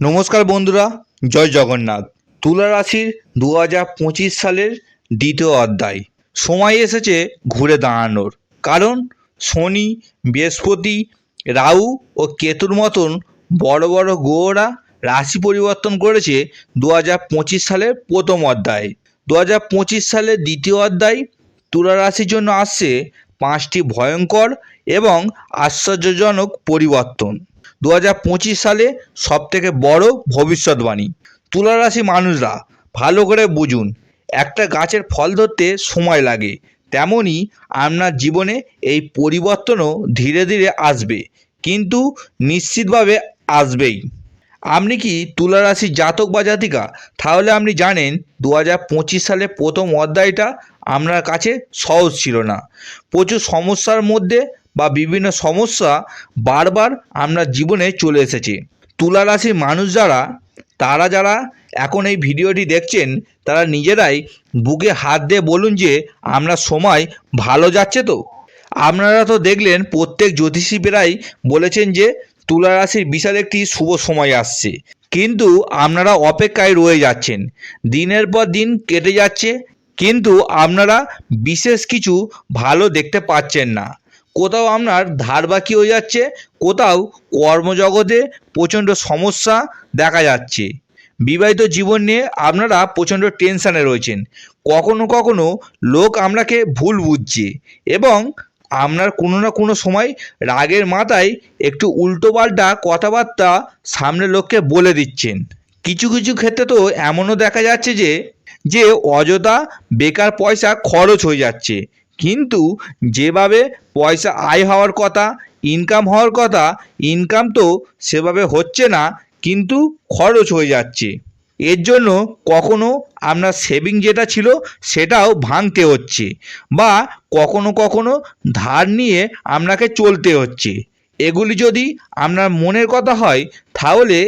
নমস্কার বন্ধুরা, জয় জগন্নাথ। তুলা রাশির দু হাজার পঁচিশ সালের দ্বিতীয় অধ্যায়। সময় এসেছে ঘুরে দাঁড়ানোর। কারণ শনি, বৃহস্পতি, রাহু ও কেতুর মতন বড় বড় গ্রহরা রাশি পরিবর্তন করেছে দু হাজার পঁচিশ সালের প্রথম অধ্যায়। দু হাজার পঁচিশ সালের দ্বিতীয় অধ্যায় তুলা রাশির জন্য আসছে পাঁচটি ভয়ঙ্কর এবং আশ্চর্যজনক পরিবর্তন। দু হাজার পঁচিশ সালে সবথেকে বড় ভবিষ্যৎবাণী। তুলা রাশি মানুষরা ভালো করে বুঝুন, একটা গাছের ফল ধরতে সময় লাগে তেমনই আপনার জীবনে এই পরিবর্তনও ধীরে ধীরে আসবে, কিন্তু নিশ্চিতভাবে আসবেই। আপনি কি তুলা রাশির জাতক বা জাতিকা? তাহলে আপনি জানেন দু হাজার পঁচিশ সালে প্রথম অধ্যায়টা আপনার কাছে সহজ ছিল না। প্রচুর সমস্যার মধ্যে বা বিভিন্ন সমস্যা বারবার আপনার জীবনে চলে এসেছে। তুলা রাশির মানুষ যারা, তারা যারা এখন এই ভিডিওটি দেখছেন, তারা নিজেরাই বুকে হাত দিয়ে বলুন যে, আমরা সময় ভালো যাচ্ছে তো? আপনারা তো দেখলেন, প্রত্যেক জ্যোতিষী প্রায় বলেছেন যে, তুলা রাশির বিশাল একটি শুভ সময় আসছে। কিন্তু আপনারা অপেক্ষায় রয়ে যাচ্ছেন। দিনের পর দিন কেটে যাচ্ছে, কিন্তু আপনারা বিশেষ কিছু ভালো দেখতে পাচ্ছেন না। কোথাও আপনার ধার বাকি হয়ে যাচ্ছে, কোথাও কর্মজগতে প্রচণ্ড সমস্যা দেখা যাচ্ছে। বিবাহিত জীবন নিয়ে আপনারা প্রচণ্ড টেনশানে রয়েছেন। কখনো কখনো লোক আপনাকে ভুল বুঝছে এবং আপনার কোনো না কোনো সময় রাগের মাথায় একটু উল্টোপাল্টা কথাবার্তা সামনে লোককে বলে দিচ্ছেন। কিছু কিছু ক্ষেত্রে তো এমনও দেখা যাচ্ছে যে যে অযথা বেকার পয়সা খরচ হয়ে যাচ্ছে। কিন্তু যেভাবে পয়সা আয় হওয়ার কথা ইনকাম হওয়ার কথা ইনকাম তো সেভাবে হচ্ছে না, কিন্তু খরচ হয়ে যাচ্ছে। এর জন্য কখনো আপনার সেভিং যেটা ছিল সেটাও ভাঙতে হচ্ছে বা কখনো কখনো ধার নিয়ে আপনাকে চলতে হচ্ছে। এগুলি যদি আপনার মনের কথা হয়, তাহলে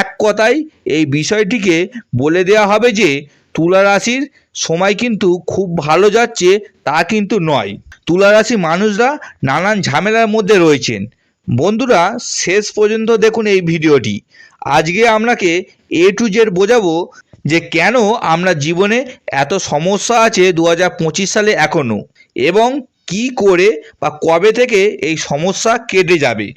এক কথায় এই বিষয়টিকে বলে দেওয়া হবে যে তুলা রাশির সময় কিন্তু খুব ভালো যাচ্ছে, তা কিন্তু নয়। তুলা রাশি মানুষরা নানান ঝামেলার মধ্যে রয়েছেন। বন্ধুরা, শেষ পর্যন্ত দেখুন এই ভিডিওটি। আজকে আপনাকে এ টু জেড বোঝাবো যে কেন আমরা জীবনে এত সমস্যা আছে দু হাজার পঁচিশ সালে এখনও এবং কি করে বা কবে থেকে এই সমস্যা কেটে যাবে।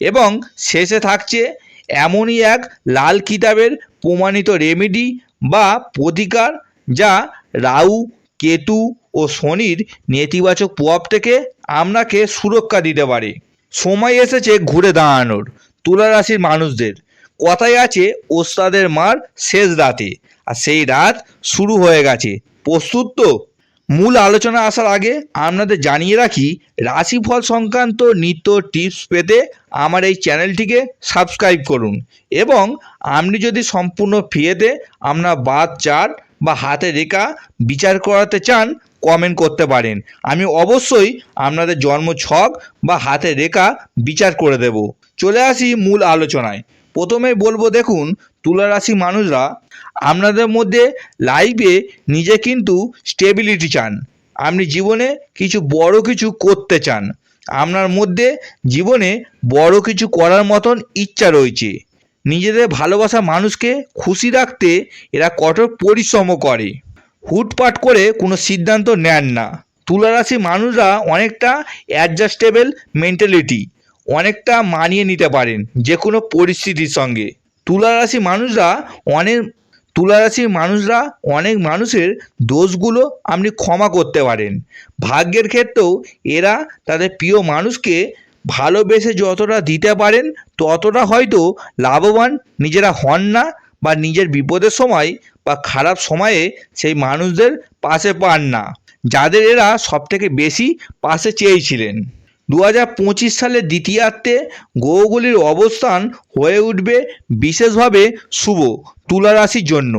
এবং শেষে থাকছে এমনই এক লাল কিতাবের প্রমাণিত রেমেডি বা প্রতিকার যা রাহু কেতু ও শনির নেতিবাচক প্রভাব থেকে আপনাকে সুরক্ষা দিতে পারে। সময় এসেছে ঘুরে দাঁড়ানোর তুলা রাশির মানুষদের। কথায় আছে, ওস্তাদের মার শেষ রাতে, আর সেই রাত শুরু হয়ে গেছে। প্রস্তুত তো? মূল আলোচনা আসার আগে আপনাদের জানিয়ে রাখি, রাশিফল সংক্রান্ত নিত্য টিপস পেতে আমার এই চ্যানেলটিকে সাবস্ক্রাইব করুন। এবং আপনি যদি সম্পূর্ণ ফ্রিতে আপনার বাদ চার্ট বা হাতে রেখা বিচার করাতে চান কমেন্ট করতে পারেন। আমি অবশ্যই আপনাদের জন্ম ছক বা হাতে রেখা বিচার করে দেব। চলে আসি মূল আলোচনায়। প্রথমেই বলব দেখুন তুলা রাশি মানুষরা আপনাদের মধ্যে লাইফে নিজে কিন্তু স্টেবিলিটি চান। আপনি জীবনে কিছু বড় কিছু করতে চান। আপনার মধ্যে জীবনে বড় কিছু করার মতন ইচ্ছা রয়েছে। নিজেদের ভালোবাসা মানুষকে খুশি রাখতে এরা কঠোর পরিশ্রমও করে। হুটপাট করে কোনো সিদ্ধান্ত নেন না। তুলা রাশি মানুষরা অনেকটা অ্যাডজাস্টেবল মেন্টালিটি অনেকটা মানিয়ে নিতে পারেন যে কোনো পরিস্থিতির সঙ্গে। তুলা রাশি মানুষরা অনেক তুলা রাশির মানুষরা অনেক মানুষের দোষগুলো আপনি ক্ষমা করতে পারেন। ভাগ্যের ক্ষেত্রেও এরা তাদের প্রিয় মানুষকে ভালোবেসে যতটা দিতে পারেন, ততটা হয়তো লাভবান নিজেরা হন না বা নিজের বিপদের সময় বা খারাপ সময়ে সেই মানুষদের পাশে পান না, যাদের এরা সবথেকে বেশি পাশে চেয়েছিলেন। দু হাজার পঁচিশ সালের দ্বিতীয়ার্ধে গ্রহগুলির অবস্থান হয়ে উঠবে বিশেষভাবে শুভ তুলা রাশির জন্য।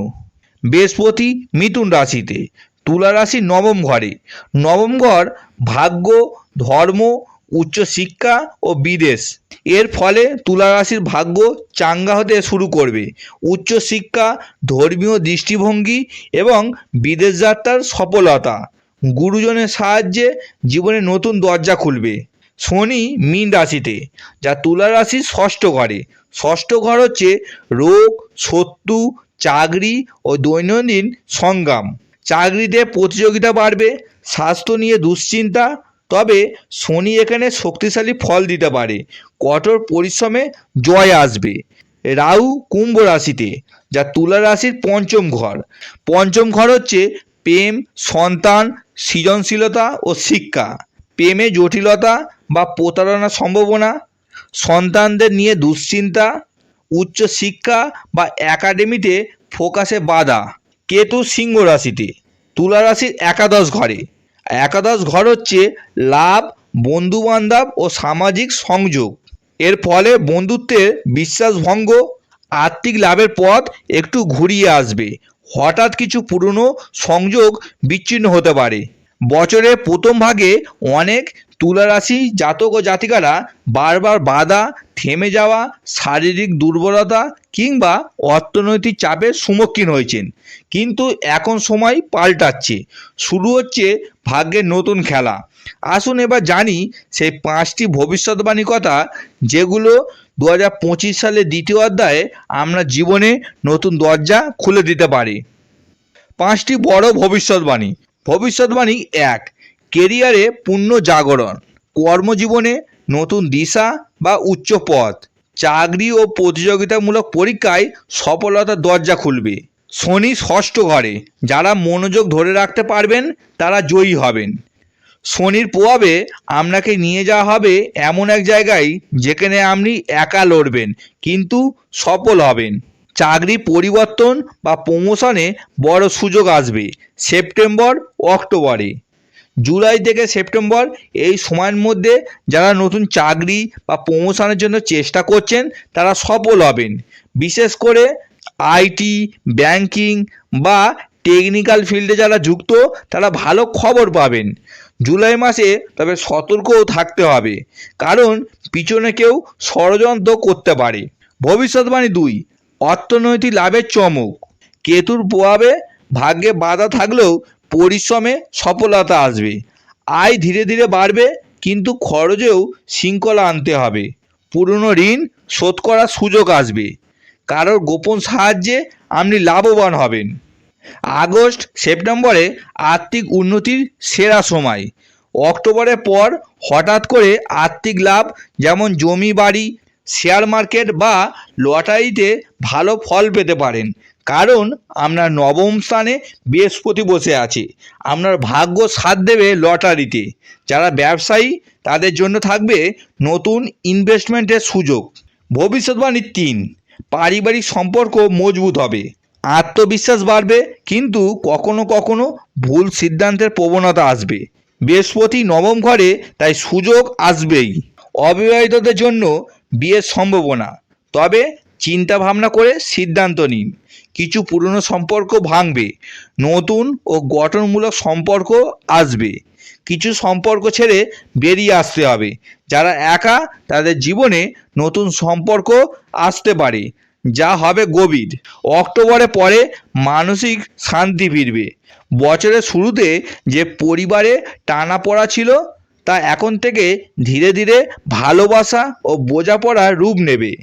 বৃহস্পতি মিথুন রাশিতে, তুলা রাশি নবম ঘরে। নবম ঘর ভাগ্য, ধর্ম উচ্চশিক্ষা ও বিদেশ। এর ফলে তুলা রাশির ভাগ্য চাঙ্গা হতে শুরু করবে। উচ্চশিক্ষা, ধর্মীয় দৃষ্টিভঙ্গি এবং বিদেশ যাত্রার সফলতা গুরুজনের সাহায্যে জীবনে নতুন দরজা খুলবে। শনি মীন রাশিতে, যা তুলা রাশির ষষ্ঠ ঘরে। ষষ্ঠ ঘর হচ্ছে রোগ, শত্রু, চাকরি ও দৈনন্দিন সংগ্রাম। চাকরিতে প্রতিযোগিতা বাড়বে, স্বাস্থ্য নিয়ে দুশ্চিন্তা তবে শনি এখানে শক্তিশালী ফল দিতে পারে। কঠোর পরিশ্রমে জয় আসবে। রাহু কুম্ভ রাশিতে, যা তুলা রাশির পঞ্চম ঘর। পঞ্চম ঘর হচ্ছে প্রেম, সন্তান, সৃজনশীলতা ও শিক্ষা। প্রেমে জটিলতা বা প্রতারণার সম্ভাবনা। সন্তানদের নিয়ে দুশ্চিন্তা। উচ্চ শিক্ষা বা একাডেমিতে ফোকাসে বাধা। কেতু সিংহ রাশিতে, তুলা রাশির একাদশ ঘরে। একাদশ ঘর হচ্ছে লাভ, বন্ধুবান্ধব ও সামাজিক সংযোগ। এর ফলে বন্ধুত্বের বিশ্বাসভঙ্গ, আর্থিক লাভের পথ একটু ঘুরিয়ে আসবে। হঠাৎ কিছু পুরনো সংযোগ বিচ্ছিন্ন হতে পারে। বছরের প্রথম ভাগে অনেক তুলা রাশি জাতক ও জাতিকারা বারবার বাধা, থেমে যাওয়া, শারীরিক দুর্বলতা কিংবা অর্থনৈতিক চাপের সম্মুখীন হয়েছেন। কিন্তু এখন সময় পাল্টাচ্ছে। শুরু হচ্ছে ভাগ্যের নতুন খেলা। আসুন এবার জানি সেই পাঁচটি ভবিষ্যৎবাণী কথা যেগুলো দু হাজার পঁচিশ সালের দ্বিতীয় অধ্যায়ে আমরা জীবনে নতুন দরজা খুলে দিতে পারি। পাঁচটি বড় ভবিষ্যৎবাণী। ভবিষ্যৎবাণী এক, কেরিয়ারে পূর্ণ জাগরণ, কর্মজীবনে নতুন দিশা বা উচ্চ পথ, চাকরি ও প্রতিযোগিতামূলক পরীক্ষায় সফলতার দরজা খুলবে। শনি ষষ্ঠ ঘরে, যারা মনোযোগ ধরে রাখতে পারবেন, তারা জয়ী হবেন। শনির প্রভাবে আপনাকে নিয়ে যাওয়া হবে এমন এক জায়গায়, যেখানে আপনি একা লড়বেন, কিন্তু সফল হবেন। চাকরি পরিবর্তন বা প্রমোশনে বড় সুযোগ আসবে সেপ্টেম্বর, অক্টোবরে। জুলাই থেকে সেপ্টেম্বর এই সময়ের মধ্যে যারা নতুন চাকরি বা প্রমোশনের জন্য চেষ্টা করছেন, তারা সফল হবেন। বিশেষ করে আইটি ব্যাংকিং বা টেকনিক্যাল ফিল্ডে যারা যুক্ত, তারা ভালো খবর পাবেন। জুলাই মাসে তবে সতর্কও থাকতে হবে, কারণ পিছনে কেউ ষড়যন্ত্র করতে পারে। ভবিষ্যৎবাণী দুই অর্থনৈতিক লাভের চমক। কেতুর প্রভাবে ভাগ্যে বাধা থাকলেও পরিশ্রমে সফলতা আসবে। আয় ধীরে ধীরে বাড়বে, কিন্তু খরচেও শৃঙ্খলা আনতে হবে। পুরনো ঋণ শোধ করার সুযোগ আসবে। কারোর গোপন সাহায্যে আপনি লাভবান হবেন। আগস্ট, সেপ্টেম্বরে আর্থিক উন্নতির সেরা সময়। অক্টোবরের পর হঠাৎ করে আর্থিক লাভ, যেমন জমি বাড়ি শেয়ার মার্কেট বা লটারিতে ভালো ফল পেতে পারেন। কারণ আপনার নবম স্থানে বৃহস্পতি বসে আছে। আপনার ভাগ্য সাথ দেবে লটারিতে। যারা ব্যবসায়ী, তাদের জন্য থাকবে নতুন ইনভেস্টমেন্টের সুযোগ। ভবিষ্যৎবাণী তিন, পারিবারিক সম্পর্ক মজবুত হবে। আত্মবিশ্বাস বাড়বে, কিন্তু কখনো কখনো ভুল সিদ্ধান্তের প্রবণতা আসবে। বৃহস্পতি নবম ঘরে তাই সুযোগ আসবেই। অবিবাহিতদের জন্য বিয়ের সম্ভাবনা। তবে চিন্তা ভাবনা করে সিদ্ধান্ত নিন। কিছু পুরনো সম্পর্ক ভাঙবে, নতুন ও গঠনমূলক সম্পর্ক আসবে। কিছু সম্পর্ক ছেড়ে বেরিয়ে আসতে হবে। যারা একা, তাদের জীবনে নতুন সম্পর্ক আসতে পারে, যা হবে গভীর। অক্টোবরে পরে মানসিক শান্তি ফিরবে। বছরের শুরুতে যে পরিবারে টানাপড়া ছিল তা এখন থেকে ধীরে ধীরে ভালোবাসা ও বোঝাপড়ার রূপ নেবে।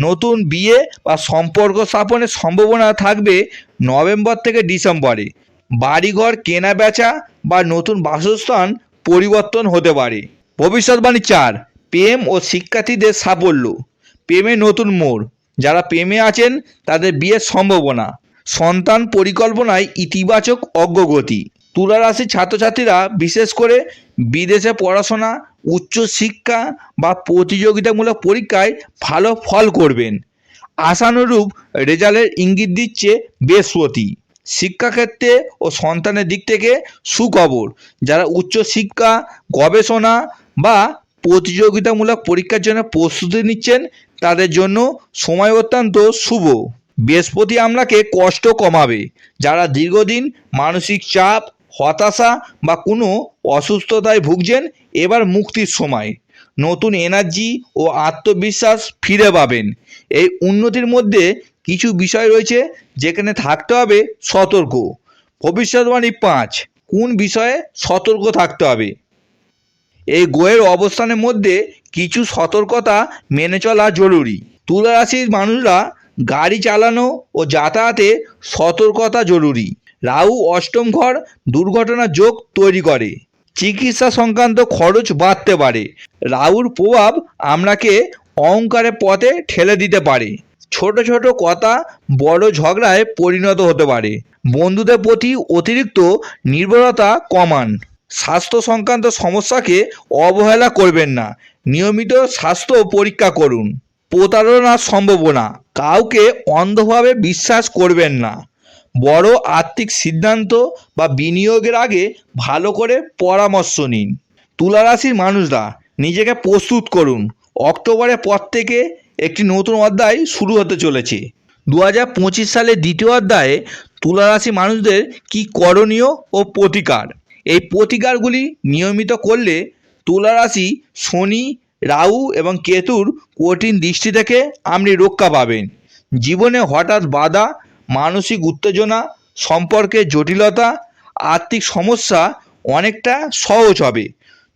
নতুন বিয়ে বা সম্পর্ক স্থাপনের সম্ভাবনা থাকবে নভেম্বর থেকে ডিসেম্বরে। বাড়িঘর কেনা বেচা বা নতুন বাসস্থান পরিবর্তন হতে পারে। ভবিষ্যৎবাণী চার, প্রেম ও শিক্ষার্থীদের সাফল্য। প্রেমে নতুন মোড়। যারা প্রেমে আছেন, তাদের বিয়ের সম্ভাবনা। সন্তান পরিকল্পনায় ইতিবাচক অগ্রগতি। তুলা রাশির ছাত্রছাত্রীরা বিশেষ করে বিদেশে পড়াশোনা, উচ্চ শিক্ষা বা প্রতিযোগিতামূলক পরীক্ষায় ভালো ফল করবেন। আশানুরূপ রেজাল্টের ইঙ্গিত দিচ্ছে বৃহস্পতি। শিক্ষাক্ষেত্রে ও সন্তানের দিক থেকে সুখবর। যারা উচ্চ শিক্ষা, গবেষণা বা প্রতিযোগিতামূলক পরীক্ষার জন্য প্রস্তুতি নিচ্ছেন, তাদের জন্য সময় অত্যন্ত শুভ। বৃহস্পতি আপনাকে কষ্ট কমাবে। যারা দীর্ঘদিন মানসিক চাপ হতাশা বা কোনো অসুস্থতায় ভুগছেন, এবার মুক্তির সময়। নতুন এনার্জি ও আত্মবিশ্বাস ফিরে পাবেন। এই উন্নতির মধ্যে কিছু বিষয় রয়েছে যেখানে থাকতে হবে সতর্ক। ভবিষ্যৎবাণী পাঁচ, কোন বিষয়ে সতর্ক থাকতে হবে? এই গ্রহের অবস্থানের মধ্যে কিছু সতর্কতা মেনে চলা জরুরি। তুলা রাশির মানুষরা গাড়ি চালানো ও যাতায়াতে সতর্কতা জরুরি। রাহু অষ্টম ঘর দুর্ঘটনা যোগ তৈরি করে। চিকিৎসা সংক্রান্ত খরচ বাড়তে পারে। রাহুর প্রভাব আপনাকে অহংকারের পথে ঠেলে দিতে পারে। ছোট ছোট কথা বড় ঝগড়ায় পরিণত হতে পারে। বন্ধুদের প্রতি অতিরিক্ত নির্ভরতা কমান। স্বাস্থ্য সংক্রান্ত সমস্যাকে অবহেলা করবেন না। নিয়মিত স্বাস্থ্য পরীক্ষা করুন। প্রতারণার সম্ভাবনা। কাউকে অন্ধভাবে বিশ্বাস করবেন না। বড় আর্থিক সিদ্ধান্ত বা বিনিয়োগের আগে ভালো করে পরামর্শ নিন। তুলা রাশির মানুষরা নিজেকে প্রস্তুত করুন। অক্টোবরের পর থেকে একটি নতুন অধ্যায় শুরু হতে চলেছে। দু হাজার পঁচিশ সালের দ্বিতীয় অধ্যায়ে তুলা রাশি মানুষদের কি করণীয় ও প্রতিকার? এই প্রতিকারগুলি নিয়মিত করলে তুলা রাশি শনি, রাহু এবং কেতুর কঠিন দৃষ্টি থেকে আপনি রক্ষা পাবেন। জীবনে হঠাৎ বাধা মানসিক উত্তেজনা সম্পর্কে জটিলতা, আর্থিক সমস্যা অনেকটা সহজ হবে।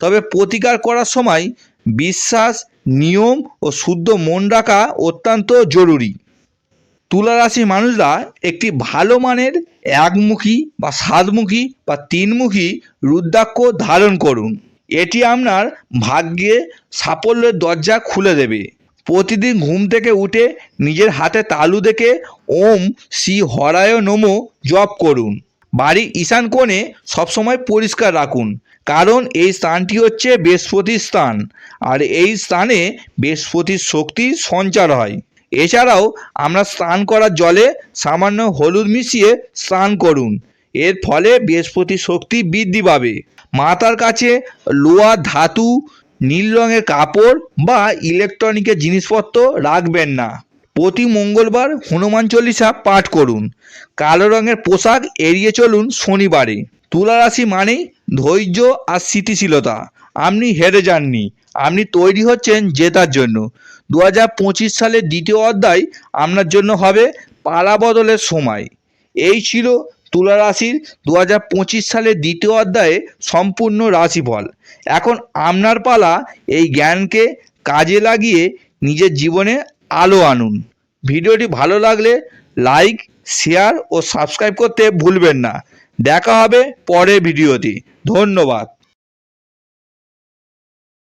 তবে প্রতিকার করার সময় বিশ্বাস, নিয়ম ও শুদ্ধ মন রাখা অত্যন্ত জরুরি। তুলা রাশির মানুষরা একটি ভালো মানের একমুখী বা সাতমুখী বা তিনমুখী রুদ্রাক্ষ ধারণ করুন। এটি আপনার ভাগ্যে সাফল্যের দরজা খুলে দেবে। প্রতিদিন ঘুম থেকে উঠে নিজের হাতে তালু দেখে ওম শ্রী হরায় নমো জপ করুন। বাড়ির ঈশান কোণে সবসময় পরিষ্কার রাখুন, কারণ এই স্থানটি হচ্ছে বৃহস্পতির স্থান, আর এই স্থানে বৃহস্পতির শক্তির সঞ্চার হয়। এছাড়াও আমরা স্নান করার জলে সামান্য হলুদ মিশিয়ে স্নান করুন, এর ফলে বৃহস্পতি শক্তি বৃদ্ধি পাবে। মাতার কাছে লোহা ধাতু নীল রঙের কাপড় বা ইলেকট্রনিকের জিনিসপত্র রাখবেন না। প্রতি মঙ্গলবার হনুমান চল্লিশা পাঠ করুন। কালো রঙের পোশাক এড়িয়ে চলুন শনিবারে। তুলা রাশি মানেই ধৈর্য আর স্থিতিশীলতা। আপনি হেরে যাননি। আপনি তৈরি হচ্ছেন জেতার জন্য। দু হাজার পঁচিশ সালের দ্বিতীয় অধ্যায় আপনার জন্য হবে পালা বদলের সময়। এই ছিল তুলা রাশির দু হাজার পঁচিশ সালের দ্বিতীয় অধ্যায়ে সম্পূর্ণ রাশিফল। এখন আপনার পালা এই জ্ঞানকে কাজে লাগিয়ে নিজের জীবনে আলো আনুন। ভিডিওটি ভালো লাগলে লাইক, শেয়ার ও সাবস্ক্রাইব করতে ভুলবেন না। দেখা হবে পরে ভিডিওটি ধন্যবাদ।